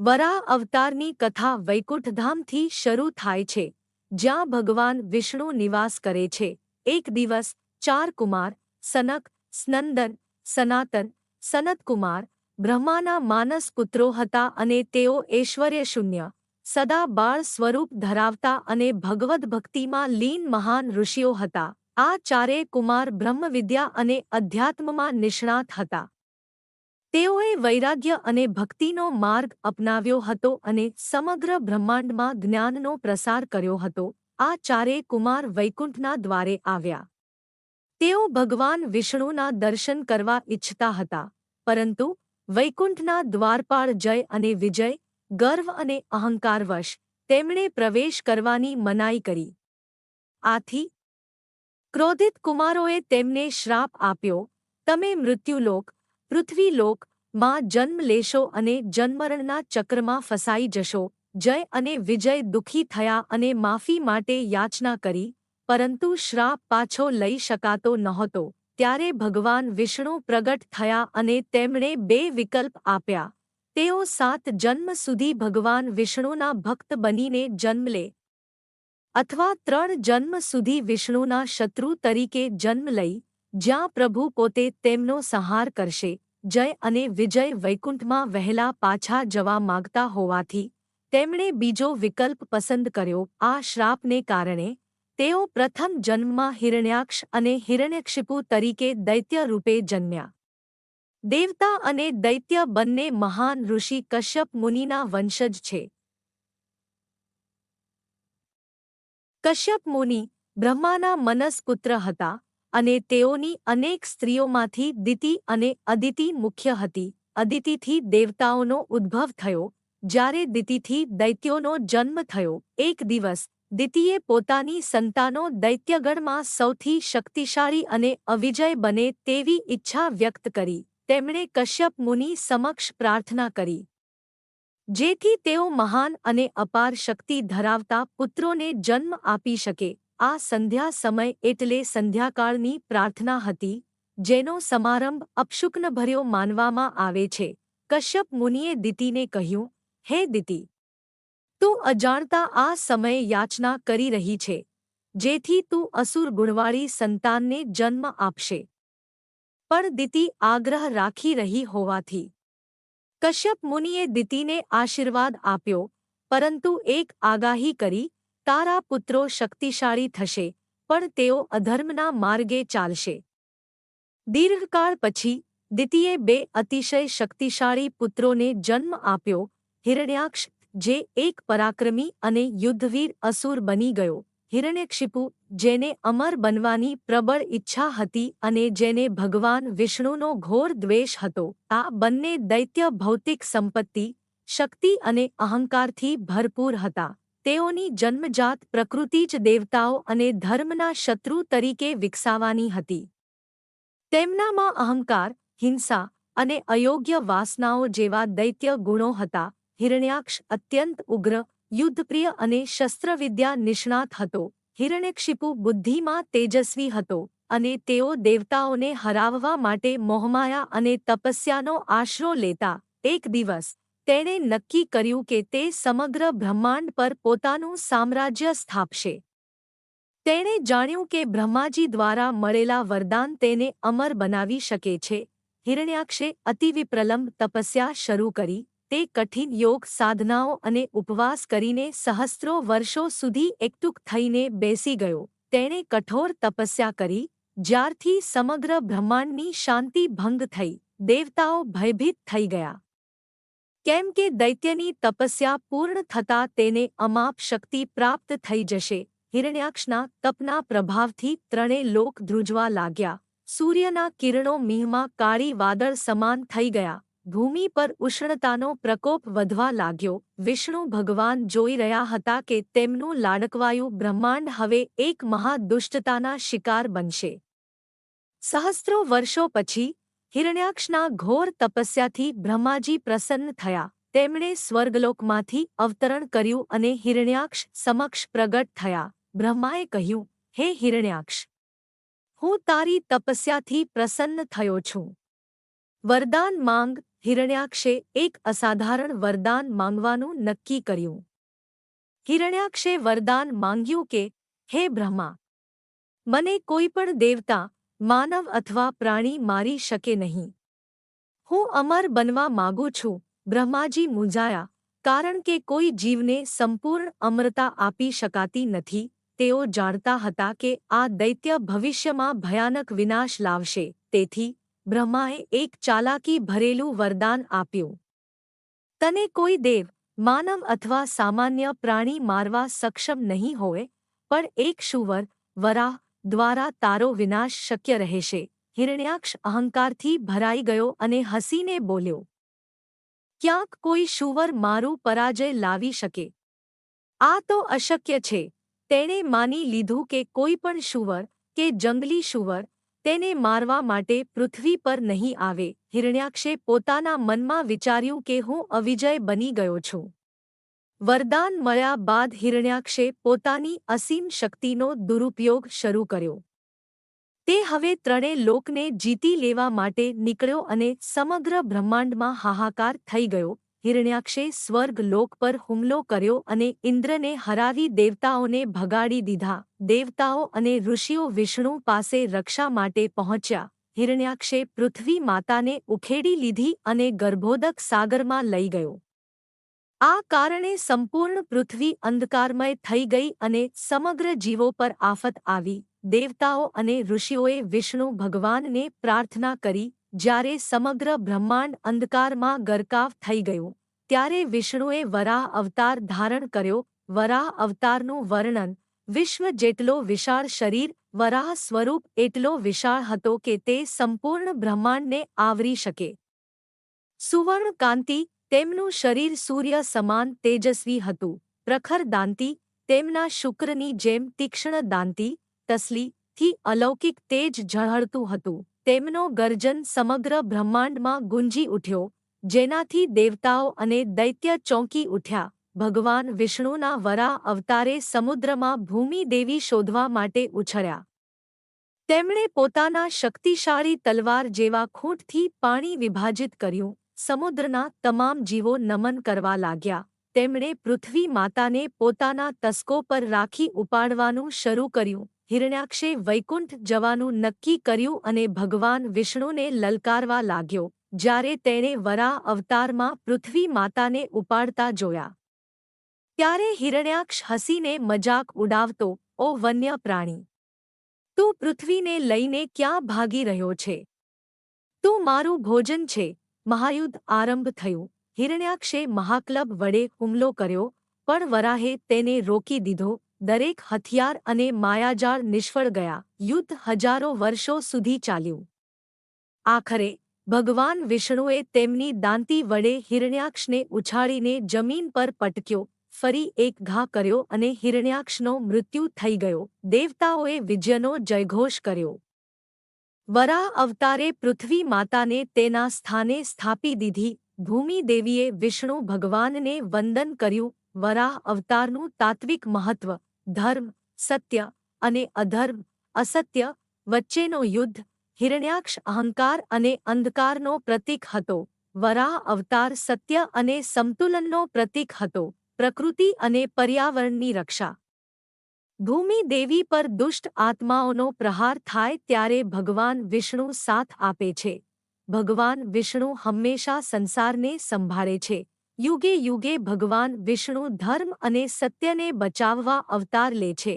વરાહ અવતારની કથા વૈકુંઠધામથી શરૂ થાય છે, જ્યાં ભગવાન વિષ્ણુ નિવાસ કરે છે. એક દિવસ, ચાર કુમાર, સનક, સ્નંદન, સનાતન, સનતકુમાર, બ્રહ્માના માનસ પુત્રો હતા અને તેઓ ઐશ્વર્યશૂન્ય, સદા બાળ સ્વરૂપ ધરાવતા અને ભગવદ્ ભક્તિમાં લીન મહાન ઋષિઓ હતા. આ ચારેય કુમાર બ્રહ્મવિદ્યા અને અધ્યાત્મમાં નિષ્ણાત હતા. તેઓએ વૈરાગ્ય અને ભક્તિનો માર્ગ અપનાવ્યો હતો અને સમગ્ર બ્રહ્માંડમાં જ્ઞાનનો પ્રસાર કર્યો હતો. આ ચારેય કુમાર વૈકુંઠના દ્વારે આવ્યા. તેઓ ભગવાન વિષ્ણુના દર્શન કરવા ઇચ્છતા હતા, પરંતુ વૈકુંઠના દ્વારપાળ જય અને વિજય, ગર્વ અને અહંકારવશ તેમણે પ્રવેશ કરવાની મનાઈ કરી. આથી ક્રોધિત કુમારોએ તેમને શ્રાપ આપ્યો, તમે મૃત્યુલોક, પૃથ્વીલોક માં જન્મ લેશો અને જન્મરણના ચક્રમાં ફસાઈ જશો. જય અને વિજય દુઃખી થયા અને માફી માટે યાચના કરી, પરંતુ શ્રાપ પાછો લઈ શકાતો નહોતો. ત્યારે ભગવાન વિષ્ણુ પ્રગટ થયા અને તેમણે બે વિકલ્પ આપ્યા. તેઓ સાત જન્મ સુધી ભગવાન વિષ્ણુના ભક્ત બનીને જન્મ લે. અથવા ત્રણ જન્મ સુધી વિષ્ણુના શત્રુ તરીકે જન્મ લઈ, જ્યાં પ્રભુ પોતે તેમનો સંહાર કરશે. જય અને વિજય વૈકુંઠમાં વહેલા પાછા જવા માગતા હોવાથી તેમણે બીજો વિકલ્પ પસંદ કર્યો. આ શ્રાપને કારણે તેઓ પ્રથમ જન્મમાં હિરણ્યાક્ષ અને હિરણ્યક્ષિપુ તરીકે દૈત્ય રૂપે જન્મ્યા. દેવતા અને દૈત્ય બંને મહાન ઋષિ કશ્યપ મુનિના વંશજ છે. કશ્યપ મુનિ બ્રહ્માના મનસ પુત્ર હતા. અને તેઓની અનેક સ્ત્રીઓમાંથી દિતિ અને અદિતિ મુખ્ય હતી. અદિતિથી દેવતાઓનો ઉદ્ભવ થયો, જ્યારે દિતિથી દૈત્યોનો જન્મ થયો. એક દિવસ, દિતિએ પોતાની સંતાનો દૈત્યગણમાં સૌથી શક્તિશાળી અને અવિજય બને તેવી ઈચ્છા વ્યક્ત કરી. તેમણે કશ્યપ મુનિ સમક્ષ પ્રાર્થના કરી. જેથી તેઓ મહાન અને અપાર શક્તિ ધરાવતા પુત્રોને જન્મ આપી શકે. આ સંધ્યા સમય એટલે સંધ્યાકાળની પ્રાર્થના હતી, જેનો સમારંભ અપશુકનભર્યો માનવામાં આવે છે. કશ્યપ મુનિએ દિતિને કહ્યું, હે દિતિ, તું અજાણતા આ સમયે યાચના કરી રહી છે, જેથી તું અસુર ગુણવાળી સંતાનને જન્મ આપશે. પણ દિતિ આગ્રહ રાખી રહી હોવાથી. કશ્યપ મુનિએ દિતિને આશીર્વાદ આપ્યો, પરંતુ એક આગાહી કરી તારા પુત્રો શક્તિશાળી થશે, પણ તેઓ અધર્મના માર્ગે ચાલશે. દીર્ઘકાળ પછી દિતિએ બે અતિશય શક્તિશાળી પુત્રોને જન્મ આપ્યો, હિરણ્યાક્ષ, જે એક પરાક્રમી અને યુદ્ધવીર અસુર બની ગયો. હિરણ્યક્ષિપુ, જેને અમર બનવાની પ્રબળ ઈચ્છા હતી અને જેને ભગવાન વિષ્ણુનો ઘોર દ્વેષ હતો, આ બંને દૈત્ય ભૌતિક સંપત્તિ, શક્તિ અને અહંકારથી ભરપૂર હતા. તેઓની જન્મજાત પ્રકૃતિ જ દેવતાઓ અને ધર્મના શત્રુ તરીકે વિકસાવાની હતી. તેમનામાં અહંકાર, હિંસા અને અયોગ્ય વાસનાઓ જેવા દૈત્ય ગુણો હતા. હિરણ્યાક્ષ અત્યંત ઉગ્ર, યુદ્ધપ્રિય અને શસ્ત્રવિદ્યા નિષ્ણાત હતો. હિરણ્યક્ષિપુ બુદ્ધિમાં તેજસ્વી હતો અને તેઓ દેવતાઓને હરાવવા માટે મોહમાયા અને તપસ્યાનો આશરો લેતા એક દિવસ તેણે નક્કી કર્યું કે તે સમગ્ર બ્રહ્માંડ પર પોતાનું સામ્રાજ્ય સ્થાપશે. તેણે જાણ્યું કે બ્રહ્માજી દ્વારા મળેલા વરદાન તેને અમર બનાવી શકે છે. હિરણ્યાક્ષે અતિવિપ્રલંબ તપસ્યા શરૂ કરી, તે કઠિન યોગ સાધનાઓ અને ઉપવાસ કરીને સહસ્ત્રો વર્ષો સુધી એકટુક થઈને બેસી ગયો. તેણે કઠોર તપસ્યા કરી, જ્યારથી સમગ્ર બ્રહ્માંડની શાંતિ ભંગ થઈ, દેવતાઓ ભયભીત થઈ ગયા. કેમ કે દૈત્યની તપસ્યા પૂર્ણ થતાં તેને અમાપ શક્તિ પ્રાપ્ત થઈ જશે. હિરણ્યાક્ષના તપના પ્રભાવથી ત્રણે લોક ધ્રુજવા લાગ્યા. સૂર્યના કિરણો મીહમાં કાળી વાદળ સમાન થઈ ગયા. ભૂમિ પર ઉષ્ણતાનો પ્રકોપ વધવા લાગ્યો. વિષ્ણુ ભગવાન જોઈ રહ્યા હતા કે તેમનું લાડકવાયું બ્રહ્માંડ હવે એક મહાદુષ્ટતાના શિકાર બનશે. સહસ્ત્રો વર્ષો પછી હિરણ્યાક્ષના ઘોર તપસ્યાથી બ્રહ્માજી પ્રસન્ન થયા. તેમણે સ્વર્ગલોકમાંથી અવતરણ કર્યું અને હિરણ્યાક્ષ સમક્ષ પ્રગટ થયા. બ્રહ્માએ કહ્યું, હે હિરણ્યાક્ષ, હું તારી તપસ્યાથી પ્રસન્ન થયો છું. વરદાન માંગ, હિરણ્યાક્ષે એક અસાધારણ વરદાન માંગવાનું નક્કી કર્યું. હિરણ્યાક્ષે વરદાન માંગ્યું કે, હે બ્રહ્મા, મને કોઈ પણ દેવતા માનવ અથવા પ્રાણી મારી શકે નહીં. હું અમર બનવા માગું છું, બ્રહ્માજી મૂંઝાયા કારણ કે કોઈ જીવને સંપૂર્ણ અમરતા આપી શકાતી નથી, તેઓ જાણતા હતા કે આ દૈત્ય ભવિષ્યમાં ભયાનક વિનાશ લાવશે, તેથી બ્રહ્માએ એક ચાલાકી ભરેલું વરદાન આપ્યું. તને કોઈ દેવ, માનવ અથવા સામાન્ય પ્રાણી મારવા સક્ષમ નહીં હોય, પણ એક શુવર વરાહ દ્વારા તારો વિનાશ શક્ય રહેશે. હિરણ્યાક્ષ અહંકારથી ભરાઈ ગયો અને હસીને બોલ્યો, ક્યાંક કોઈ શુવર મારું પરાજય લાવી શકે. આ તો અશક્ય છે. તેણે માની લીધું કે કોઈ પણ શુવર કે જંગલી શુવર તેને મારવા માટે પૃથ્વી પર નહીં આવે. હિરણ્યાક્ષે પોતાના મનમાં વિચાર્યું કે હું અવિજય બની ગયો છું. વરદાન મળ્યા બાદ હિરણ્યાક્ષે પોતાની અસીમ શક્તિનો દુરુપયોગ શરૂ કર્યો. તે હવે ત્રણે લોકને જીતી લેવા માટે નીકળ્યો અને સમગ્ર બ્રહ્માંડમાં હાહાકાર થઈ ગયો. હિરણ્યાક્ષે સ્વર્ગ લોક પર હુમલો કર્યો અને ઇન્દ્રને હરાવી દેવતાઓને ભગાડી દીધા. દેવતાઓ અને ઋષિઓ વિષ્ણુ પાસે રક્ષા માટે પહોંચ્યા. હિરણ્યાક્ષે પૃથ્વી માતાને ઉખેડી લીધી અને ગર્ભોદક સાગરમાં લઈ ગયો. આ કારણે સંપૂર્ણ પૃથ્વી અંધકારમય થઈ ગઈ અને સમગ્ર જીવો પર આફત આવી. દેવતાઓ અને ઋષિઓએ વિષ્ણુ ભગવાનને પ્રાર્થના કરી, જ્યારે સમગ્ર બ્રહ્માંડ અંધકારમાં ગરકાવ થઈ ગયું. ત્યારે વિષ્ણુએ વરાહ અવતાર ધારણ કર્યો. વરાહ અવતારનું વર્ણન, વિશ્વ જેટલો વિશાળ શરીર, વરાહ સ્વરૂપ એટલો વિશાળ હતો કે તે સંપૂર્ણ બ્રહ્માંડને આવરી શકે. સુવર્ણ કાંતિ તેમનું શરીર સૂર્ય સમાન તેજસ્વી હતું. પ્રખર દાંતિ, તેમના શુક્રની જેમ તીક્ષ્ણ દાંતિ, તસલી થી અલૌકિક તેજ ઝળહળતું હતું. તેમનો ગર્જન સમગ્ર બ્રહ્માંડમાં ગુંજી ઉઠ્યો, જેનાથી દેવતાઓ અને દૈત્ય ચોંકી ઉઠ્યા. ભગવાન વિષ્ણુના વરા અવતારે સમુદ્રમાં ભૂમિ દેવી શોધવા માટે ઉછર્યા. તેમણે પોતાના શક્તિશાળી તલવાર જેવા ખૂંટથી પાણી વિભાજિત કર્યું. સમુદ્રના તમામ જીવો નમન કરવા લાગ્યા. તેમણે પૃથ્વી માતાને પોતાના તસ્કો પર રાખી ઉપાડવાનું શરૂ કર્યું. હિરણ્યાક્ષે વૈકુંઠ જવાનું નક્કી કર્યું અને ભગવાન વિષ્ણુને લલકારવા લાગ્યો, જ્યારે તેણે વરા અવતારમાં પૃથ્વી માતાને ઉપાડતા જોયા. ત્યારે હિરણ્યાક્ષ હસીને મજાક ઉડાવતો, ઓ વન્ય પ્રાણી તું પૃથ્વીને લઈને ક્યાં ભાગી રહ્યો છે? તું મારું ભોજન છે મહાયુદ્ધ આરંભ થયું. હિરણ્યાક્ષે મહાક્લબ વડે હુમલો કર્યો, પણ વરાહે તેને રોકી દીધો. દરેક હથિયાર અને માયાજાળ નિષ્ફળ ગયા. યુદ્ધ હજારો વર્ષો સુધી ચાલ્યું. આખરે, ભગવાન વિષ્ણુએ તેમની દાંતી વડે હિરણ્યાક્ષને ઉછાળીને જમીન પર પટક્યો, ફરી એક ઘા કર્યો અને હિરણ્યાક્ષનો મૃત્યુ થઈ ગયો. દેવતાઓએ વિજયનો જયઘોષ કર્યો. વરાહ અવતારે પૃથ્વી માતાને તેના સ્થાને સ્થાપી દીધી. ભૂમિ દેવીએ વિષ્ણુ ભગવાનને વંદન કર્યું. વરાહ અવતારનું તાત્વિક મહત્વ, ધર્મ, સત્ય અને અધર્મ, અસત્ય વચ્ચેનો યુદ્ધ, હિરણ્યાક્ષ અહંકાર અને અંધકારનો પ્રતીક હતો. વરાહ અવતાર સત્ય અને સંતુલનનો પ્રતીક હતો. પ્રકૃતિ અને પર્યાવરણની રક્ષા. ભૂમિ દેવી પર દુષ્ટ આત્માઓનો પ્રહાર થાય ત્યારે ભગવાન વિષ્ણુ સાથ આપે છે. ભગવાન વિષ્ણુ હંમેશા સંસારને સંભાળે છે. યુગે યુગે ભગવાન વિષ્ણુ ધર્મ અને સત્યને બચાવવા અવતાર લે છે.